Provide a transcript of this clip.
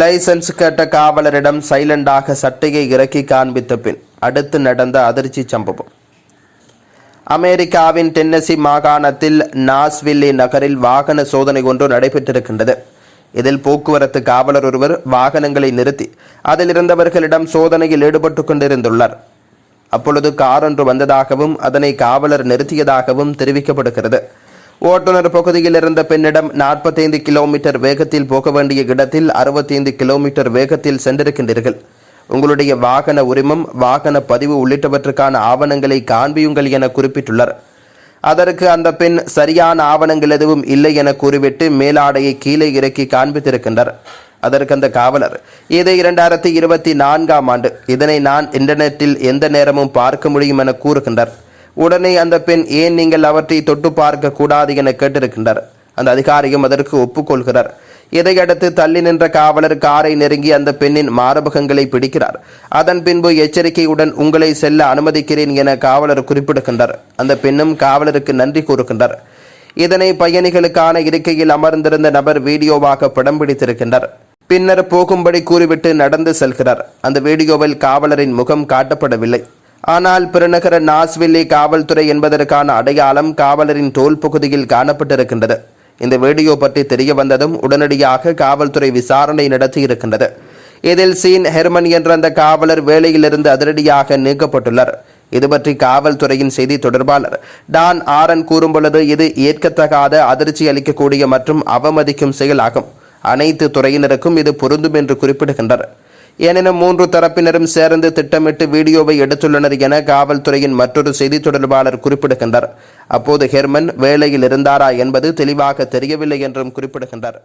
Licence கேட்ட காவலரிடம் சைலண்டாக சட்டையை இறக்கி காண்பித்த பின் அடுத்து நடந்த அதிர்ச்சி சம்பவம். அமெரிக்காவின் டென்னசி மாகாணத்தில் நாஸ்வில்லி நகரில் வாகன சோதனை ஒன்று நடைபெற்றிருக்கின்றது. இதில் போக்குவரத்து காவலர் ஒருவர் வாகனங்களை நிறுத்தி அதில் இருந்தவர்களிடம் சோதனையில் ஈடுபட்டு கொண்டிருந்துள்ளார். அப்பொழுது கார் ஒன்று வந்ததாகவும் அதனை காவலர் நிறுத்தியதாகவும் தெரிவிக்கப்படுகிறது. ஓட்டுநர் பகுதியில் இருந்த பெண்ணிடம் 45 கிலோமீட்டர் வேகத்தில் போக வேண்டிய இடத்தில் 65 கிலோமீட்டர் வேகத்தில் சென்றிருக்கின்றீர்கள். உங்களுடைய வாகன உரிமம் வாகன பதிவு உள்ளிட்டவற்றுக்கான ஆவணங்களை காண்பியுங்கள் என குறிப்பிட்டுள்ளார். அதற்கு அந்த பெண் சரியான ஆவணங்கள் எதுவும் இல்லை என கூறிவிட்டு மேலாடையை கீழே இறக்கி காண்பித்திருக்கின்றார். அதற்கு அந்த காவலர் இது இரண்டாயிரத்தி இருபத்தி நான்காம் ஆண்டு. இதனை நான் இன்டர்நெட்டில் எந்த நேரமும் பார்க்க முடியும் என கூறுகின்றார். உடனே அந்த பெண் ஏன் நீங்கள் அவற்றை தொட்டு பார்க்க கூடாது என கேட்டிருக்கின்றார். அந்த அதிகாரியும் அதற்கு ஒப்புக்கொள்கிறார். இதையடுத்து தள்ளி நின்ற காவலர் காரை நெருங்கி அந்த பெண்ணின் மாரபகங்களை பிடிக்கிறார். அதன் பின்பு எச்சரிக்கையுடன் உங்களை செல்ல அனுமதிக்கிறேன் என காவலர் குறிப்பிடுகின்றார். அந்த பெண்ணும் காவலருக்கு நன்றி கூறுகின்றார். இதனை பயணிகளுக்கான இருக்கையில் அமர்ந்திருந்த நபர் வீடியோவாக படம் பிடித்திருக்கின்றார். பின்னர் போகும்படி கூறிவிட்டு நடந்து செல்கிறார். அந்த வீடியோவில் காவலரின் முகம் காட்டப்படவில்லை. ஆனால் பெருநகர நாஸ்வில்லி காவல்துறை என்பதற்கான அடையாளம் காவலரின் தோல் பகுதியில் காணப்பட்டிருக்கின்றது. இந்த வீடியோ பற்றி தெரிய வந்ததும் உடனடியாக காவல்துறை விசாரணை நடத்தி இருக்கின்றது இதில் சீன் ஹெர்மன் என்ற அந்த காவலர் வேலையிலிருந்து அதிரடியாக நீக்கப்பட்டுள்ளார். இது பற்றி காவல்துறையின் செய்தி தொடர்பாளர் டான் ஆரன் கூறும்பொழுது இது ஏற்கத்தகாத அதிர்ச்சி அளிக்கக்கூடிய மற்றும் அவமதிக்கும் செயலாகும். அனைத்து துறையினருக்கும் இது பொருந்தும் என்று குறிப்பிடுகின்றனர் எனினும் மூன்று தரப்பினரும் சேர்ந்து திட்டமிட்டு வீடியோவை எடுத்துள்ளனர் என காவல்துறையின் மற்றொரு செய்தி தொடர்பாளர் குறிப்பிடுகின்றார். அப்போது ஹெர்மன் வேலையில் இருந்தாரா என்பது தெளிவாக தெரியவில்லை என்றும் குறிப்பிடுகின்றார்.